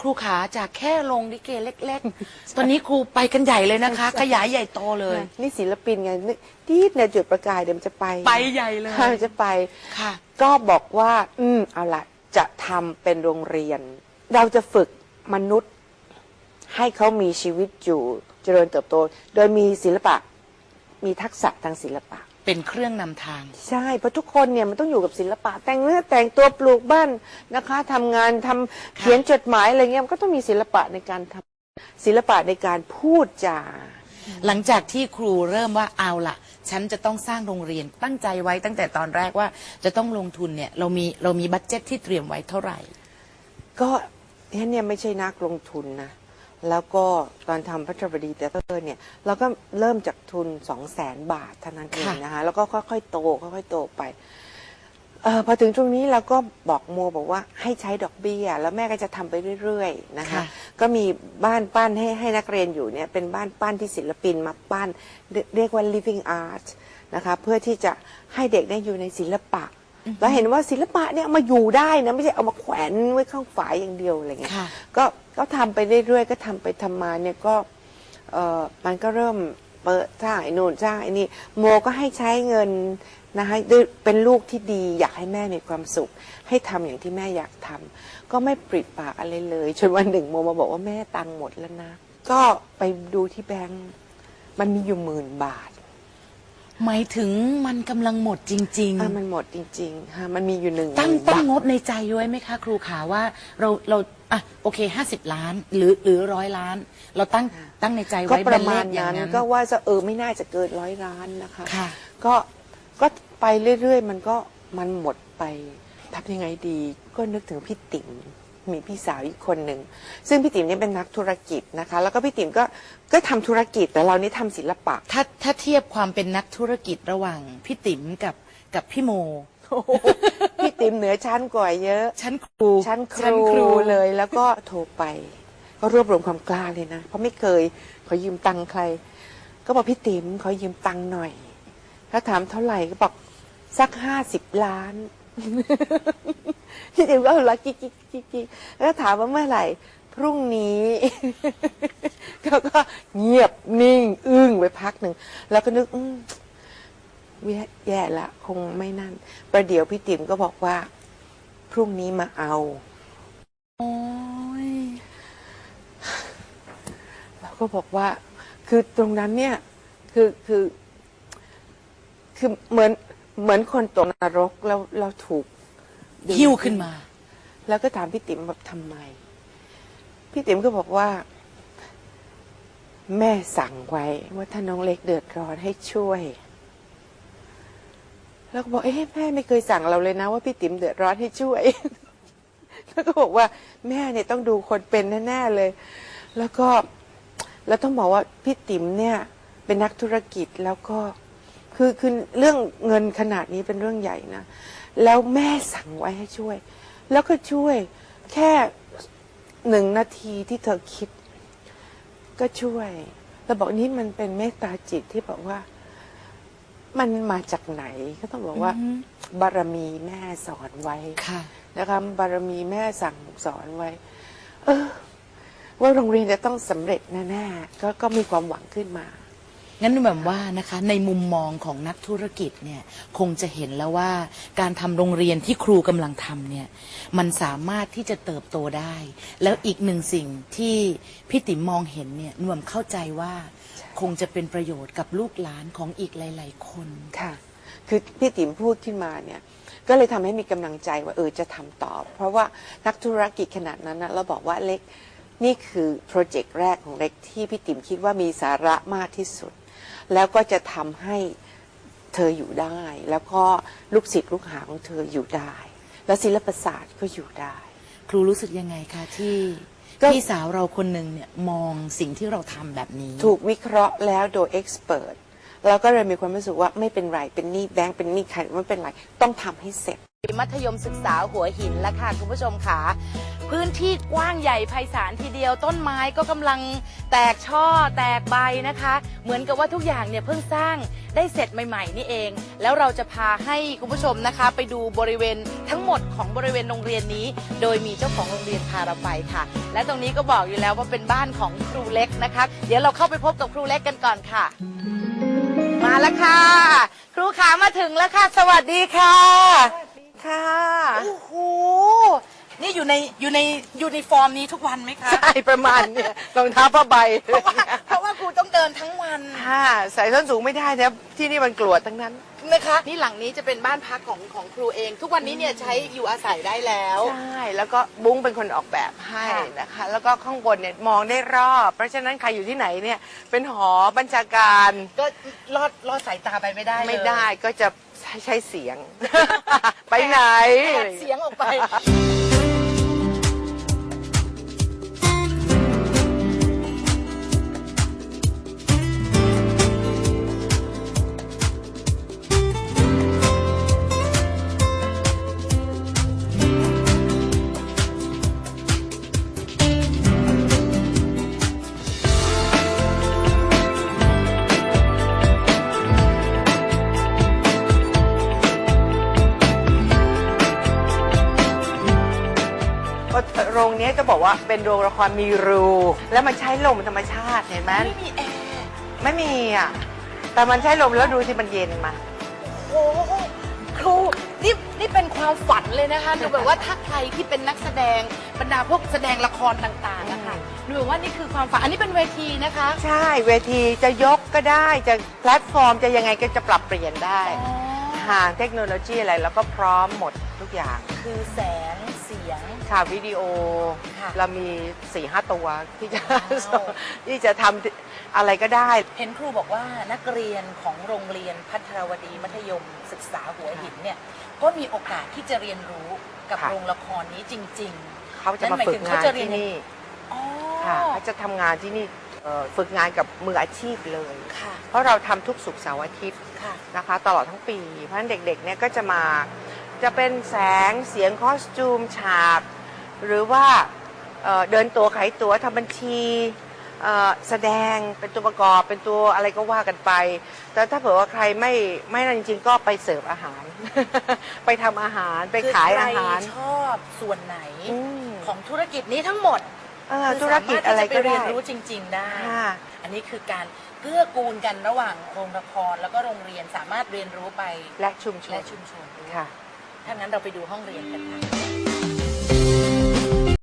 ครูขาจากแค่ลงลิเกเล็ก ๆ ตอนนี้ครูไปกันใหญ่เลยนะคะ ขยายใหญ่โตเลย นี่ศิลปินไงนึกทีดเนี่ยจุดประกายเดี๋ยวมันจะไปไปใหญ่เลยค่ะมันจะไปค่ะ ก็บอกว่า อืมเอาละจะทำเป็นโรงเรียน เราจะฝึกมนุษย์ ให้เขามีชีวิตอยู่เจริญเติบโต โดยมีศิลปะ มีทักษะทางศิลปะ เป็นเครื่องนำทาง ใช่เพราะทุกคนเนี่ยมันต้องอยู่กับศิลปะ แต่งเนื้อแต่งตัวปลูกบ้านนะคะทำงานทำเขียนจดหมายอะไรเงี้ยมันก็ต้องมีศิลปะในการทำศิลปะในการพูดจา หลังจากที่ครูเริ่มว่าเอาล่ะฉันจะต้องสร้างโรงเรียนตั้งใจไว้ตั้งแต่ตอนแรกว่าจะต้องลงทุนเนี่ยเรามีเรามีบัตเจ็ตที่เตรียมไว้เท่าไหร่ ก็ฉันเนี่ยไม่ใช่นักลงทุนนะ แล้วก็ตอนทำพัทรบดีเตเตอร์เนี่ยเราก็เริ่มจากทุนสองแสนบาทเท่านั้นเองค่ะนะคะแล้วก็ค่อยๆโตค่อยๆโตไปเออพอถึงตรงนี้เราก็บอกโมบอกว่าให้ใช้ดอกเบี้ย แล้วแม่ก็จะทำไปเรื่อยๆนะคะค่ะก็มีบ้านปั้นให้ให้นักเรียนอยู่เนี่ยเป็นบ้านปั้นที่ศิลปินมาปั้น เรียเรียกว่า living art นะคะเพื่อที่จะให้เด็กได้อยู่ในศิลปะ แล้วเห็นว่าศิลปะเนี่ยเอามาอยู่ได้นะไม่ใช่เอามาแขวนไว้ข้างฝาอย่างเดียวอะไรเงี้ยค่ะ ก็ก็ทำไปเรื่อยๆก็ทำไปทำมาเนี่ยก็เออมันก็เริ่มเปิดสร้างไอ้นู่นสร้างไอ้นี่โมก็ให้ใช้เงินนะคะด้วยเป็นลูกที่ดีอยากให้แม่มีความสุข ให้ทำอย่างที่แม่อยากทำก็ไม่ปริปากอะไรเลยจนวันหนึ่งโมมาบอกว่าแม่ตังค์หมดแล้วนะ ก็ไปดูที่แบงก์มันมีอยู่หมื่นบาท หมายถึงมันกำลังหมดจริง อะมันหมดจริงๆฮะมันมีอยู่หนึ่งๆ ตั้งหมื่นตั้งบาทงบในใจไว้ไหมคะครูขาว่าเราเราอะโอเคห้าสิบล้านหรือหรือร้อยล้าน เราตั้งตั้งในใจก็ไว้ประมาณเป็นเลขอย่านั้งนนั้น ก็ว่าจะเออไม่น่าจะเกินร้อยล้านนะคะค่ะ ก็ก็ไปเรื่อยๆ มันก็มันหมดไปทำยังไงดี ก็นึกถึงพี่ติ๋ม มีพี่สาวอีกคนหนึ่ง ซึ่งพี่ติ๋มเนี่ยเป็นนักธุรกิจนะคะ แล้วก็พี่ติ๋มก็ก็ทำธุรกิจแต่เรานี่ทำศิลปะ ถ้าถ้าเทียบความเป็นนักธุรกิจระหว่างพี่ติ๋มกับกับพี่โม พี่ติ๋มเหนือชั้นกว่าเยอะชั้นครูชั้นครูเลยแล้วก็โทรไป ก็รวบรวมความกล้าเลยนะ เพราะไม่เคยขอยืมตังค์ใคร ก็บอกพี่ติ๋มขอยืมตังค์หน่อย ถ้าถามเท่าไหร่ก็บอกสักห้าสิบล้าน พี่ติ๋มก็หัวเราะกิ๊กกิ๊กกิ๊กกิ๊กแล้วถามว่าเมื่อไหร่ พรุ่งนี้ก็ก็เงียบนิ่ง อึ้งไปพักหนึ่ง แล้วก็นึกอืมแย่แย่ละ คงไม่นั่น ประเดี๋ยวพี่ติ๋มก็บอกว่า พรุ่งนี้มาเอา โอ้ยเราก็บอกว่า คือตรงนั้นเนี่ย คือคือคือเหมือน เหมือนคนตกนรกแล้วเราถูกดึงหิ้วขึ้นมา แล้วก็ถามพี่ติ๋มแบบทำไม พี่ติ๋มก็บอกว่า แม่สั่งไว้ว่าถ้าน้องเล็กเดือดร้อนให้ช่วย แล้วก็บอกเอ๊ะแม่ไม่เคยสั่งเราเลยนะ ว่าพี่ติ๋มเดือดร้อนให้ช่วย แล้วก็บอกว่า แม่เนี่ยต้องดูคนเป็นแน่ๆเลย แล้วก็แล้วต้องบอกว่าพี่ติ๋มเนี่ย เป็นนักธุรกิจแล้วก็ คือคือเรื่องเงินขนาดนี้เป็นเรื่องใหญ่นะ แล้วแม่สั่งไว้ให้ช่วย แล้วก็ช่วยแค่หนึ่งนาทีที่เธอคิด ก็ช่วยเราบอกนี่มันเป็นเมตตาจิตที่บอกว่า มันมาจากไหนก็ต้องบอกว่าอือฮึบารมีแม่สอนไว้ค่ะนะคะบารมีแม่สั่งสอนไว้ เออ ว่าโรงเรียนจะต้องสำเร็จแน่ๆก็ก็มีความหวังขึ้นมา งั้นแบบว่านะคะในมุมมองของนักธุรกิจเนี่ยคงจะเห็นแล้วว่าการทำโรงเรียนที่ครูกำลังทำเนี่ยมันสามารถที่จะเติบโตได้ แล้วอีกหนึ่งสิ่งที่พี่ติ๋มมองเห็นเนี่ยนวมเข้าใจว่าคงจะเป็นประโยชน์กับลูกหลานของอีกหลาย ๆ คน ค่ะ คือพี่ติ๋มพูดขึ้นมาเนี่ยก็เลยทำให้มีกำลังใจว่าเออจะทำต่อ เพราะว่านักธุรกิจขนาดนั้นนะเราบอกว่าเล็กนี่คือโปรเจกต์แรกของเล็กที่พี่ติ๋มคิดว่ามีสาระมากที่สุด แล้วก็จะทำให้เธออยู่ได้ แล้วก็ลูกศิษย์ลูกหาของเธออยู่ได้ แล้วศิลปศาสตร์ก็อยู่ได้ ครูรู้สึกยังไงคะที่ก็พี่สาวเราคนหนึ่งเนี่ยมองสิ่งที่เราทำแบบนี้ ถูกวิเคราะห์แล้วโดยเอ็กซ์เพรสเราก็เลยมีความรู้สึกว่าไม่เป็นไรเป็นหนี้แบงก์เป็นหนี้ใครไม่เป็นไรต้องทำให้เสร็จ มัธยมศึกษาหัวหินแล้วค่ะคุณผู้ชมค่ะพื้นที่กว้างใหญ่ไพศาลทีเดียว ต้นไม้ก็กำลังแตกช่อแตกใบนะคะ เหมือนกับว่าทุกอย่างเนี่ยเพิ่งสร้างได้เสร็จใหม่ๆนี่เอง แล้วเราจะพาให้คุณผู้ชมนะคะ ไปดูบริเวณทั้งหมดของบริเวณโรงเรียนนี้ โดยมีเจ้าของโรงเรียนพาเราไปค่ะ และตรงนี้ก็บอกอยู่แล้วว่าเป็นบ้านของครูเล็กนะคะ เดี๋ยวเราเข้าไปพบกับครูเล็กกันก่อนค่ะ มาแล้วค่ะ ครูขามาถึงแล้วค่ะ สวัสดีค่ะ ค่ะโอ้โหนี่อยู่ในอยู่ในยูนิฟอร์มนี้ทุกวันไหมคะ ใช่ประมาณเนี่ยรองเท้าผ้าใบ เพราะว่าเพราะว่าครูต้องเดินทั้ง วัน ค่ะใส่ส้นสูงไม่ได้นะที่นี่มันกลัวทั้งนั้น นะคะนี่หลังนี้จะเป็นบ้านพักของของครูเอง ทุกวันนี้เนี่ยใช้อยู่อาศัยได้แล้ว ใช่แล้วก็บุ้งเป็นคนออกแบบให้ค่ะนะคะ แล้วก็ข้างบนเนี่ยมองได้รอบ เพราะฉะนั้นใครอยู่ที่ไหนเนี่ยเป็นหอบัญชาการก็ลอดลอดสายตาไปไม่ได้เลยไม่ได้ก็จะใช้ใช้เสียง ไปไหนแอบเสียงออกไป เนี้ยจะบอกว่าเป็นโรงละครมีรู แล้วมันใช้ลมธรรมชาติเห็นไหมไม่มีแอร์ไม่มีอะแต่มันใช้ลมแล้วดูที่มันเย็นมาโอ้โหครูนี่นี่เป็นความฝันเลยนะคะดูแบบว่าถ้าใครที่เป็นนักแสดงบรรดาพวกแสดงละครต่างๆนะคะดูแบบว่านี่คือความฝันอันนี้เป็นเวทีนะคะ ใช่เวทีจะยกก็ได้จะแพลตฟอร์มจะยังไงก็จะปรับเปลี่ยนได้ อ๋อทางเทคโนโลยีอะไรแล้วก็พร้อมหมดทุกอย่าง คือแสงเสียงข่าววิดีโอ ค่ะ เรามี4ี่ห้าตัวที่จะ ว้าว ที่จะทำอะไรก็ได้ เห็นครูบอกว่านักเรียนของโรงเรียนพัทรวดีมัธยมศึกษาหัวหินเนี่ยก็มีโอกาสที่จะเรียนรู้กับค่ะ โรงละครนี้จริง เขาจะนั่มานหมายฝึถึกงงาเขานจะเรียนที่นี่ๆอ๋อค่ะเขาจะทำงานที่นี่เอ่อ ฝึกงานกับมืออาชีพเลย ค่ะ เพราะเราทำทุกสุกร์เสาร์อาทิตย์ ค่ะ นะคะตลอดทั้งปี เพราะฉะนั้นเด็กๆ เนี่ยก็จะมาจะเป็นแสงเสียงคอสตูมฉาก หรือว่าเอ่อเดินตัวขายตัวทำบัญชีเอ่อแสดงเป็นตัวประกอบเป็นตัวอะไรก็ว่ากันไป แต่ถ้าเผื่อว่าใครไม่ไม่นั่นจริงๆ ก็ไปเสิร์ฟอาหาร ไปทำอาหารไปขายอาหาร คือใคชอบส่วนไหนอืม ของธุรกิจนี้ทั้งหมด เออคือธุรกิจอะไรก็สามารถที่จปเรีได้ยนรู้จริง ๆ ได้ ค่ะ อันนี้คือการเกื้อกูลกันระหว่างโรงละครแล้วก็โรงเรียนสามารถเรียนรู้ไปและชุมชนและชุมชนด้วยค่ะ ถ้างั้นเราไปดูห้องเรียนกันค่ะ